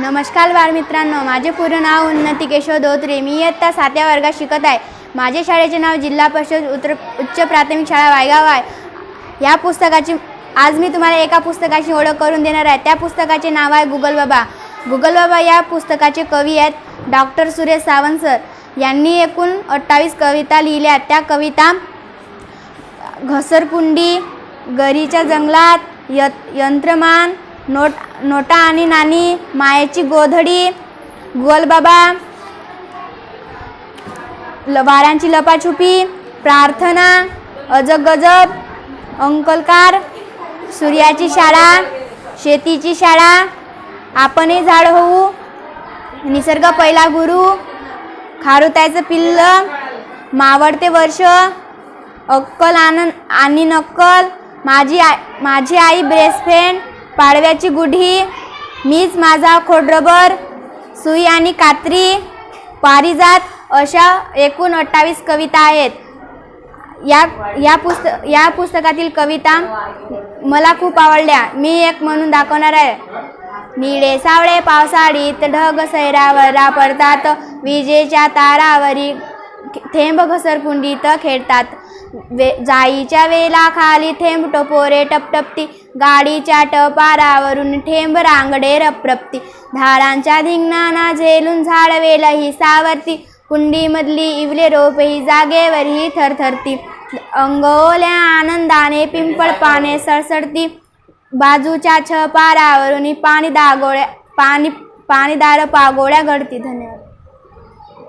नमस्कार बालमित्रांनो माझे पूर्ण नाव उन्नती केशव धोत्रे. मी इयत्ता सातव्या वर्गात शिकत आहे. माझे शाळेचे नाव जिल्हा परिषद उत्तर उच्च प्राथमिक शाळा वायगाव आहे. या पुस्तकाची आज मी तुम्हाला एका पुस्तकाची ओळख करून देणार आहे. त्या पुस्तकाचे नाव आहे गुगल बाबा. गुगल बाबा या पुस्तकाचे कवी आहेत डॉक्टर सुरेश सावंत सर. यांनी एकूण अठ्ठावीस कविता लिहिल्या त्या कविता घसरकुंडी गरीच्या जंगलात य यंत्रमान नोट नोटा आणि नाणी मायेची गोधडी गोलबाबा ल वारांची लपाछुपी प्रार्थना अजब गजब अंकलकार सूर्याची शाळा शेतीची शाळा आपणही झाड होऊ निसर्ग पहिला गुरु खारुतायचं पिल्ल मावळते वर्ष अक्कल आनंद आणि नक्कल माझी आई माझी आई ब्रेस्ट फ्रेंड पाडव्याची गुढी मीच माझा खोडरबर सुई आणि कात्री पारिजात अशा एकूण अठ्ठावीस कविता आहेत. या या पुस्त या पुस्तकातील कविता मला खूप आवडल्या. मी एक म्हणून दाखवणार आहे. निळे सावळे पावसाळीत ढग सैरावरा पडतात. विजेच्या तारावरी थेंब घसरकुंडीत खेळतात. वे जाईच्या वेला खाली थेंब टपोरे टपटपती गाडीच्या टपारावरून ठेंब रांगडे रपरपती धारांच्या धिंगणाना झेलून झाड वेल ही सावरती. कुंडीमधली इवले रोप ही जागेवर ही थरथरती. अंगोल्या आनंदाने पिंपळ पाने सळसळती. बाजूच्या छपारावरून पाणी दागोळ्या पाणी पाणीदार पागोळ्या घडती. धन्यवाद.